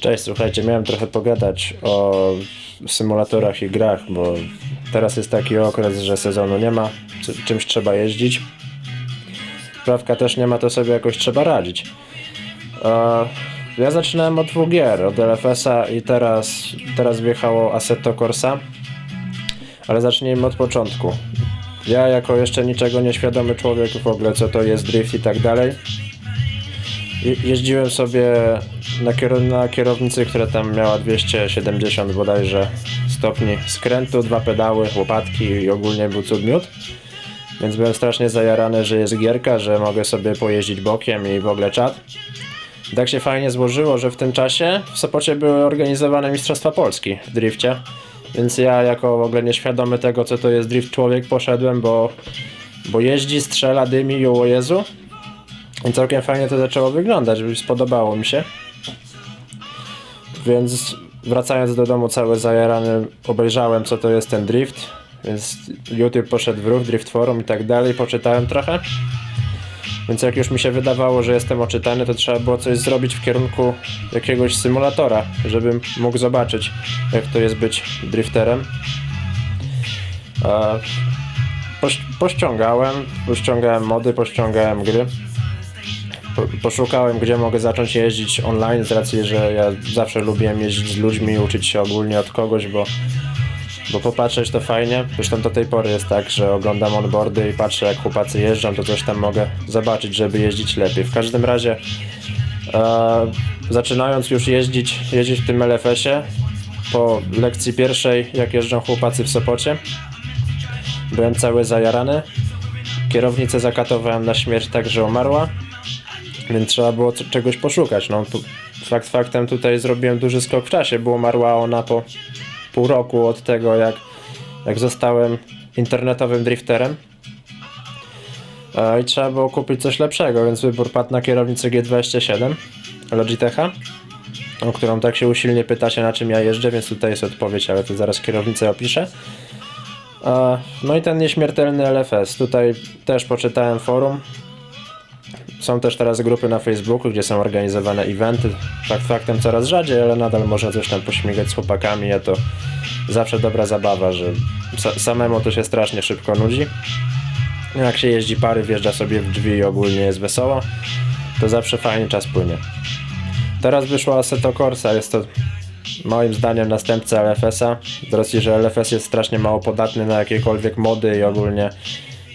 Cześć, słuchajcie, miałem trochę pogadać o symulatorach i grach, bo teraz jest taki okres, że sezonu nie ma, czy- czymś trzeba jeździć. Prawka też nie ma, to sobie jakoś trzeba radzić. Ja zaczynałem od dwóch gier, od LFS-a i teraz, teraz wjechało Assetto Corsa, ale zacznijmy od początku. Ja jako jeszcze niczego nieświadomy człowiek w ogóle co to jest drift i tak dalej, Je- Jeździłem sobie na, kier na kierownicy, która tam miała 270 bodajże stopni skrętu, dwa pedały, łopatki i ogólnie był cud miód. Więc byłem strasznie zajarany, że jest gierka, że mogę sobie pojeździć bokiem i w ogóle czat. Tak się fajnie złożyło, że w tym czasie w Sopocie były organizowane Mistrzostwa Polski w drifcie. Więc ja jako w ogóle nieświadomy tego, co to jest drift człowiek, poszedłem, bo, bo jeździ, strzela, dymi i o Jezu. I całkiem fajnie to zaczęło wyglądać, spodobało mi się. Więc wracając do domu cały zajarany, obejrzałem co to jest ten drift. Więc YouTube poszedł w ruch, Drift Forum i tak dalej, poczytałem trochę. Więc jak już mi się wydawało, że jestem oczytany, to trzeba było coś zrobić w kierunku jakiegoś symulatora, żebym mógł zobaczyć, jak to jest być drifterem. Poś- pościągałem, pościągałem mody, pościągałem gry po- poszukałem, gdzie mogę zacząć jeździć online, z racji, że ja zawsze lubiłem jeździć z ludźmi, uczyć się ogólnie od kogoś, bo, bo popatrzeć to fajnie. Zresztą do tej pory jest tak, że oglądam onboardy i patrzę, jak chłopacy jeżdżą, to coś tam mogę zobaczyć, żeby jeździć lepiej. W każdym razie, e, zaczynając już jeździć, jeździć w tym LFS-ie, po lekcji pierwszej, jak jeżdżą chłopacy w Sopocie, byłem cały zajarany. Kierownicę zakatowałem na śmierć tak, że umarła więc trzeba było czegoś poszukać. No, fakt faktem tutaj zrobiłem duży skok w czasie, bo umarła ona po pół roku od tego, jak, jak zostałem internetowym drifterem. E, I trzeba było kupić coś lepszego, więc wybór padł na kierownicę G27 Logitecha, o którą tak się usilnie pytacie, na czym ja jeżdżę, więc tutaj jest odpowiedź, ale to zaraz kierownicę opiszę. E, No i ten nieśmiertelny LFS. Tutaj też poczytałem forum, są też teraz grupy na Facebooku, gdzie są organizowane eventy. Fakt faktem coraz rzadziej, ale nadal można coś tam pośmigać z chłopakami, a to zawsze dobra zabawa, że sa samemu to się strasznie szybko nudzi. Jak się jeździ pary, wjeżdża sobie w drzwi i ogólnie jest wesoło, to zawsze fajnie czas płynie. Teraz wyszła Assetto Corsa, jest to moim zdaniem następca LFS-a. Z racji, że LFS jest strasznie mało podatny na jakiekolwiek mody i ogólnie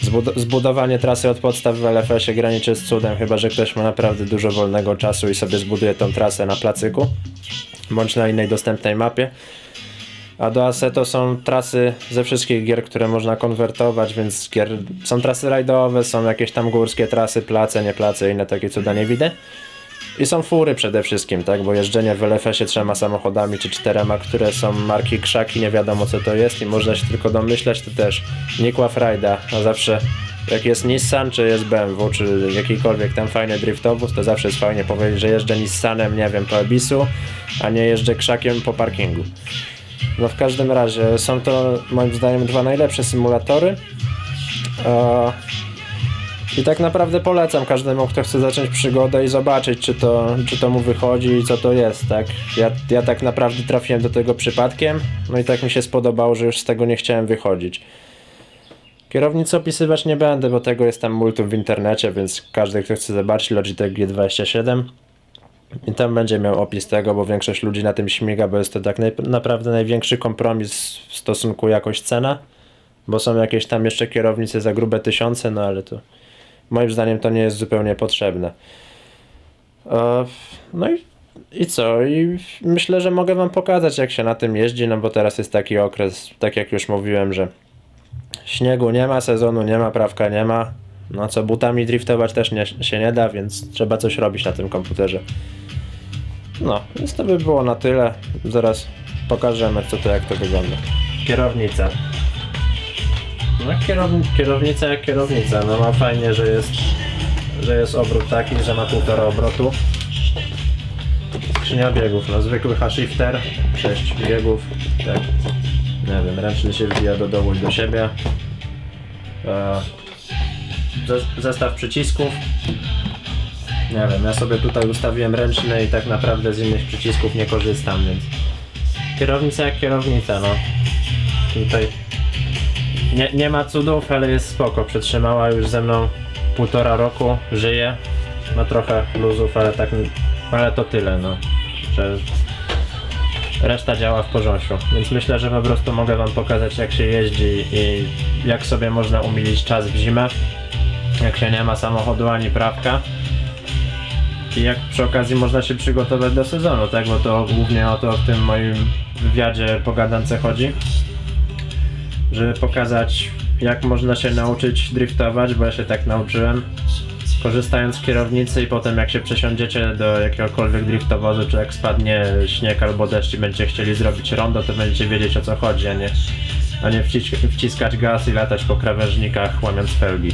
Zbud- zbudowanie trasy od podstaw w LFS-ie graniczy z cudem, chyba że ktoś ma naprawdę dużo wolnego czasu i sobie zbuduje tą trasę na placyku bądź na innej dostępnej mapie. A do Assetto są trasy ze wszystkich gier, które można konwertować, więc gier, są trasy rajdowe, są jakieś tam górskie trasy, place, nie place, inne takie cuda nie widzę. I są fury przede wszystkim, tak? Bo jeżdżenie w LFS-ie trzema samochodami czy czterema, które są marki krzaki, nie wiadomo co to jest i można się tylko domyślać, to też Nikła Frajda, a zawsze jak jest Nissan, czy jest BMW, czy jakikolwiek tam fajny driftowóz, to zawsze jest fajnie powiedzieć, że jeżdżę Nissanem, nie wiem, po Ebisu, a nie jeżdżę krzakiem po parkingu. No w każdym razie są to moim zdaniem dwa najlepsze symulatory. I tak naprawdę polecam każdemu, kto chce zacząć przygodę i zobaczyć, czy to, czy to mu wychodzi i co to jest, tak? Ja, ja tak naprawdę trafiłem do tego przypadkiem, no i tak mi się spodobało, że już z tego nie chciałem wychodzić. Kierownicy opisywać nie będę, bo tego jest tam multum w internecie, więc każdy, kto chce zobaczyć Logitech G27 i tam będzie miał opis tego, bo większość ludzi na tym śmiga, bo jest to tak naj, naprawdę największy kompromis w stosunku jakość-cena, bo są jakieś tam jeszcze kierownice za grube tysiące, no ale to moim zdaniem to nie jest zupełnie potrzebne. E, No i, i co? I myślę, że mogę wam pokazać jak się na tym jeździ, no bo teraz jest taki okres, tak jak już mówiłem, że śniegu nie ma, sezonu nie ma, prawka nie ma. No co, butami driftować też nie, się nie da, więc trzeba coś robić na tym komputerze. No, więc to by było na tyle. Zaraz pokażemy co to, jak to wygląda. Kierownica. No kierowni kierownica jak kierownica, no ma fajnie, że jest, że jest obrót taki, że ma półtora obrotu. Skrzynia biegów, no zwykły H-shifter, 6 biegów, tak, nie wiem, ręczny się wbija do dołu i do siebie. E, ze- zestaw przycisków, Nie wiem, ja sobie tutaj ustawiłem ręczny i tak naprawdę z innych przycisków nie korzystam, więc... Kierownica jak kierownica, no. Tutaj... Nie, nie ma cudów, ale jest spoko. Przetrzymała już ze mną półtora roku, żyje. Ma trochę luzów, ale tak... Ale to tyle, no. Że reszta działa w porządku. Więc myślę, że po prostu mogę wam pokazać jak się jeździ i jak sobie można umilić czas w zimę. Jak się nie ma samochodu ani prawka. I jak przy okazji można się przygotować do sezonu, tak? Bo to głównie o to w tym moim wywiadzie pogadance chodzi. Żeby pokazać jak można się nauczyć driftować, bo ja się tak nauczyłem. Korzystając z kierownicy i potem jak się przesiądziecie do jakiegokolwiek driftowozu, czy jak spadnie śnieg albo deszcz i będziecie chcieli zrobić rondo, to będziecie wiedzieć o co chodzi, a nie, a nie wcisk wciskać gaz i latać po krawężnikach łamiąc felgi.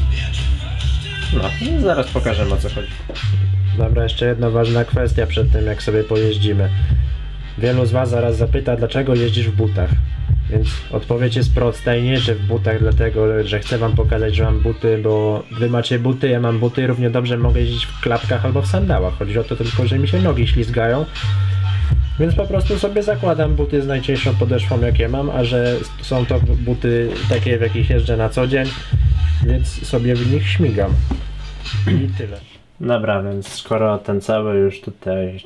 No, i zaraz pokażemy o co chodzi. Dobra, jeszcze jedna ważna kwestia przed tym, jak sobie pojeździmy. Wielu z Was zaraz zapyta, dlaczego jeździsz w butach. Więc odpowiedź jest prosta i nie, że w butach dlatego, że chcę Wam pokazać, że mam buty, bo Wy macie buty, ja mam buty, równie dobrze mogę jeździć w klapkach albo w sandałach. Chodzi o to tylko, że mi się nogi ślizgają. Więc po prostu sobie zakładam buty z najcieńszą podeszwą jakie mam, a że są to buty takie, w jakich jeżdżę na co dzień, więc sobie w nich śmigam. I tyle. Dobra, więc skoro ten cały już tutaj,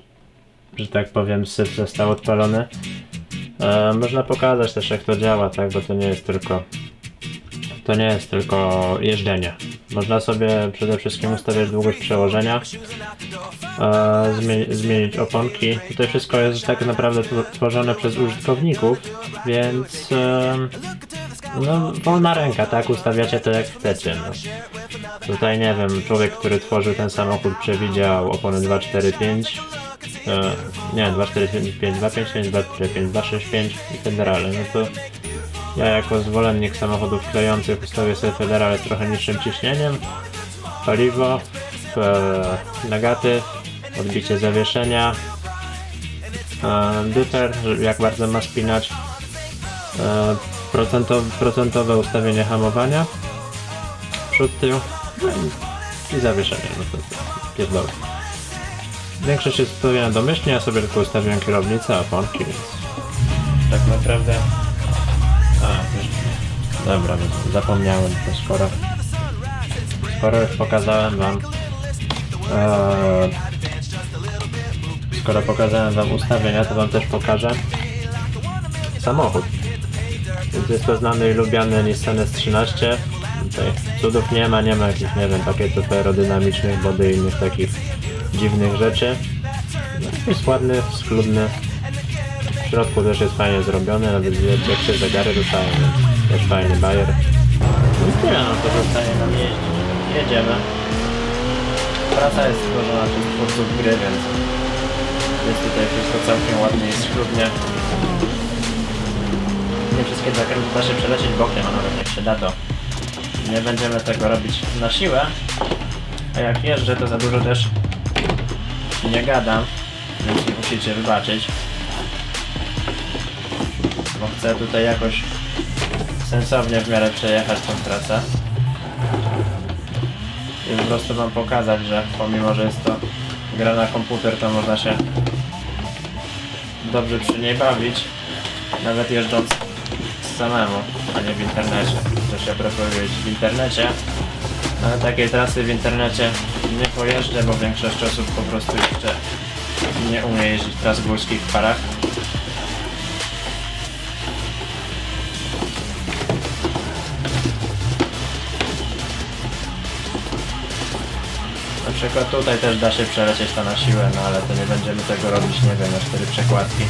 że tak powiem, syf został odpalony, e, można pokazać też jak to działa, tak, bo to nie jest tylko to nie jest tylko jeżdżenie. Można sobie przede wszystkim ustawiać długość przełożenia, e, zmieni zmienić oponki. Tutaj wszystko jest tak naprawdę tw- tworzone przez użytkowników, więc e, no, wolna ręka, tak? Ustawiacie to jak chcecie. No. Tutaj nie wiem, człowiek, który tworzył ten samochód przewidział opony 245, e, nie, 2455, 255, 245, 265 i federale. No to ja jako zwolennik samochodów klejących ustawię sobie federale z trochę niższym ciśnieniem, paliwo, e, negatyw, odbicie zawieszenia, e, dyfer, że- jak bardzo ma spinać, e, procentowe, procentowe ustawienie hamowania, przód, tył no i, zawieszenie, no to, pierdoły. Większość jest ustawiona domyślnie, ja sobie tylko ustawiłem kierownicę, oponki, więc tak naprawdę a, już, dobra, więc zapomniałem, to skoro, skoro już pokazałem wam, e, skoro pokazałem wam ustawienia, to wam też pokażę samochód. Więc jest to znany i lubiany Nissan S13. Tutaj cudów nie ma, nie ma jakichś, nie wiem, pakietów aerodynamicznych, body i innych takich dziwnych rzeczy. No, jest ładny, schludny, w środku też jest fajnie zrobione, nawet jak się zegary ruszają, też fajny bajer. No i tyle, no to zostaje nam jeździć. Jedziemy. Praca jest stworzona przez twórców gry, więc jest tutaj wszystko całkiem ładnie i schludnie. Nie wszystkie zakręty da się przelecieć bokiem, a nawet jak się da to nie będziemy tego robić na siłę. A jak jeżdżę to za dużo też nie gadam, więc mi musicie wybaczyć bo chcę tutaj jakoś sensownie w miarę przejechać tą trasę. I po prostu wam pokazać, że pomimo, że jest to gra na komputer, to można się dobrze przy niej bawić, nawet jeżdżąc samemu, a nie w internecie. Ja preferuję jeździć w internecie, ale takiej trasy w internecie nie pojeżdżę, bo większość osób po prostu jeszcze nie umie jeździć górskich w parach. Na przykład tutaj też da się przelecieć to na siłę, no ale to nie będziemy tego robić, nie wiem, na cztery przekładki.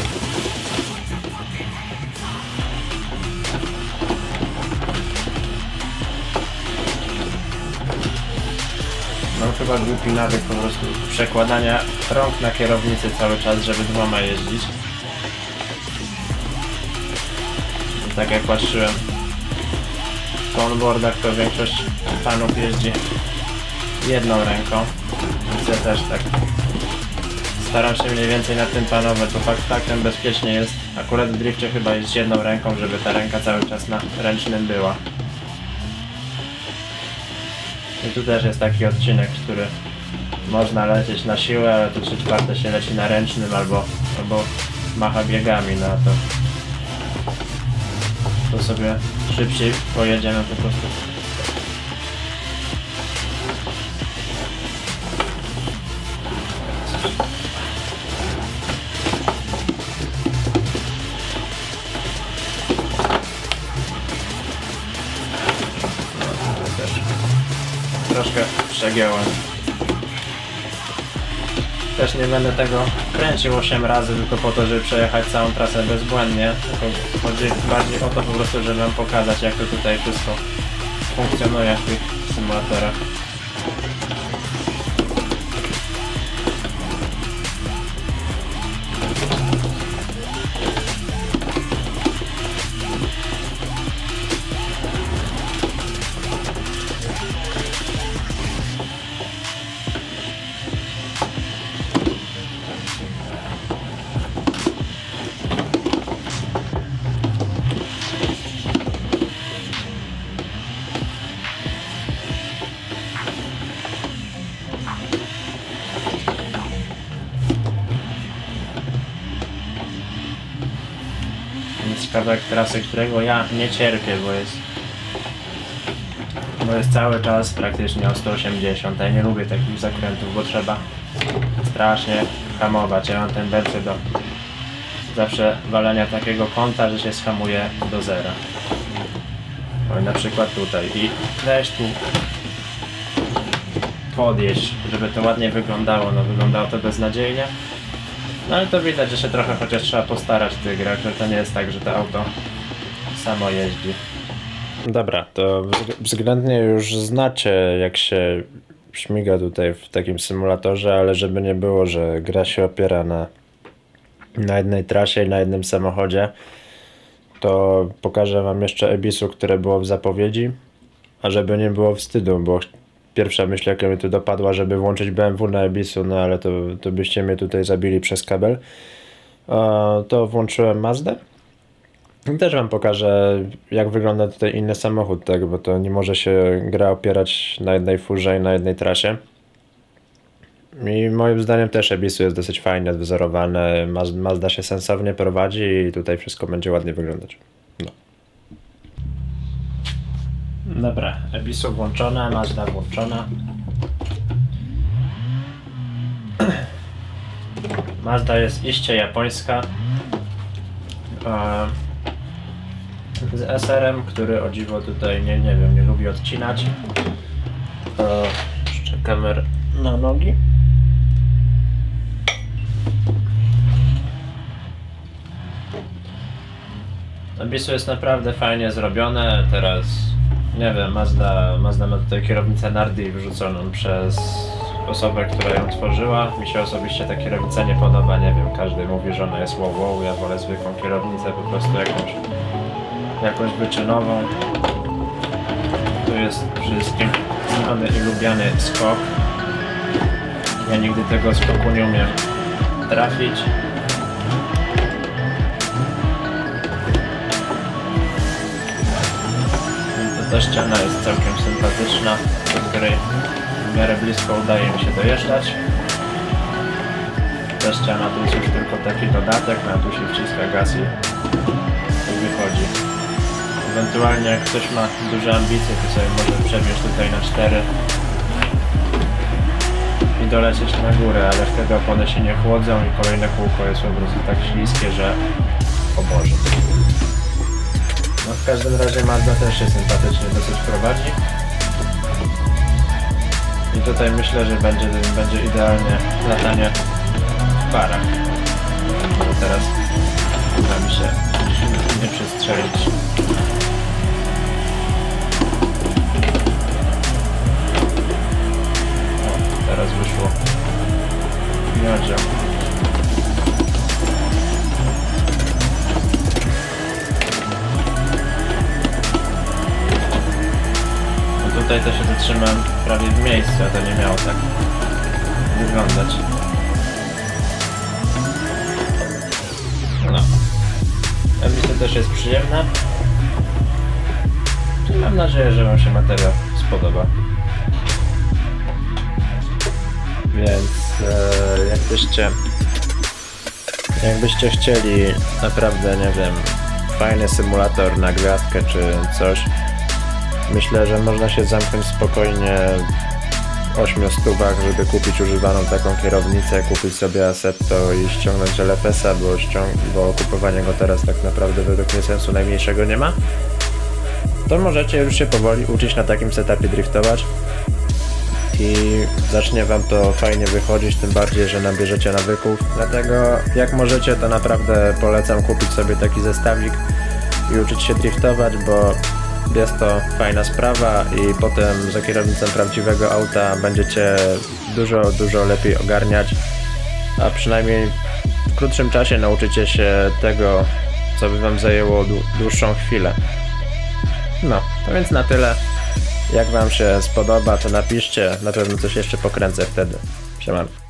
Chyba głupi nawyk po prostu przekładania rąk na kierownicy cały czas, żeby dwoma jeździć. Tak jak patrzyłem po onboardach, to większość panów jeździ jedną ręką, więc ja też tak staram się mniej więcej na tym panować, bo fakt faktem bezpiecznie jest akurat w drifcie chyba jest jedną ręką, żeby ta ręka cały czas na ręcznym była. I tu też jest taki odcinek, który można lecieć na siłę, ale to trzy czwarte się leci na ręcznym albo, albo macha biegami, no to to sobie szybciej pojedziemy po prostu. Też nie będę tego kręcił 8 razy tylko po to, żeby przejechać całą trasę bezbłędnie. Tylko chodzi bardziej o to po prostu, żeby wam pokazać jak to tutaj wszystko funkcjonuje w tych symulatorach. Kawałek trasy, którego ja nie cierpię, bo jest bo jest cały czas praktycznie o 180. Ja nie lubię takich zakrętów, bo trzeba strasznie hamować. Ja mam tendencję do zawsze walenia takiego kąta, że się schamuje do zera. O, na przykład tutaj. I weź tu podjeść, żeby to ładnie wyglądało. No wyglądało to beznadziejnie. No ale to widać, że się trochę chociaż trzeba postarać w tych grach, że to nie jest tak, że to auto samo jeździ. Dobra, to wzg- względnie już znacie jak się śmiga tutaj w takim symulatorze, ale żeby nie było, że gra się opiera na, na jednej trasie i na jednym samochodzie, to pokażę wam jeszcze Ebisu, które było w zapowiedzi, a żeby nie było wstydu, bo pierwsza myśl jaka mi tu dopadła, żeby włączyć BMW na Ebisu, no ale to, to byście mnie tutaj zabili przez kabel. E, To włączyłem Mazdę. I Też wam pokażę, jak wygląda tutaj inny samochód, tak, bo to nie może się gra opierać na jednej furze i na jednej trasie. I moim zdaniem też Ebisu jest dosyć fajnie odwzorowane, Maz- Mazda się sensownie prowadzi i tutaj wszystko będzie ładnie wyglądać. No. Dobra, Ebisu włączona, Mazda włączona. Mazda jest iście japońska. Z SR-em, który o dziwo tutaj nie, nie wiem, nie lubi odcinać. Jeszcze kamer na nogi. Abisu jest naprawdę fajnie zrobione. Teraz nie wiem, Mazda, Mazda ma tutaj kierownicę Nardi wrzuconą przez osobę, która ją tworzyła. Mi się osobiście ta kierownica nie podoba, nie wiem, każdy mówi, że ona jest wow wow, ja wolę zwykłą kierownicę, po prostu jakąś jakąś wyczynową. Tu jest wszystkim znany i lubiany skok. Ja nigdy tego skoku nie umiem trafić. Ta ściana jest całkiem sympatyczna, do której w miarę blisko udaje mi się dojeżdżać. Ta ściana to jest już tylko taki dodatek, no a tu się wciska gaz i wychodzi. Ewentualnie jak ktoś ma duże ambicje, to sobie może przewieźć tutaj na 4 i dolecieć na górę, ale wtedy opony się nie chłodzą i kolejne kółko jest po prostu tak śliskie, że o Boże. No w każdym razie Mazda też się sympatycznie dosyć prowadzi. I tutaj myślę, że będzie, będzie idealnie latanie w parach. Teraz uda mi się nie przestrzelić. O, teraz wyszło miodzio. No tutaj też się zatrzymałem prawie w miejscu, a to nie miało tak wyglądać. No. Emisja też jest przyjemna. Mam nadzieję, że Wam się materiał spodoba. Więc e, jakbyście jakbyście chcieli naprawdę, nie wiem, fajny symulator na gwiazdkę czy coś, myślę, że można się zamknąć spokojnie 8 stówach, żeby kupić używaną taką kierownicę, kupić sobie Assetto i ściągnąć LFS-a, bo, ściąg- bo kupowanie go teraz tak naprawdę według mnie sensu najmniejszego nie ma. To możecie już się powoli uczyć na takim setupie driftować i zacznie wam to fajnie wychodzić, tym bardziej, że nabierzecie nawyków. Dlatego jak możecie, to naprawdę polecam kupić sobie taki zestawik i uczyć się driftować, bo jest to fajna sprawa i potem za kierownicą prawdziwego auta będziecie dużo, dużo lepiej ogarniać, a przynajmniej w krótszym czasie nauczycie się tego, co by wam zajęło dłu- dłuższą chwilę. No, to więc na tyle. Jak wam się spodoba, to napiszcie, na pewno coś jeszcze pokręcę wtedy. Siemanko.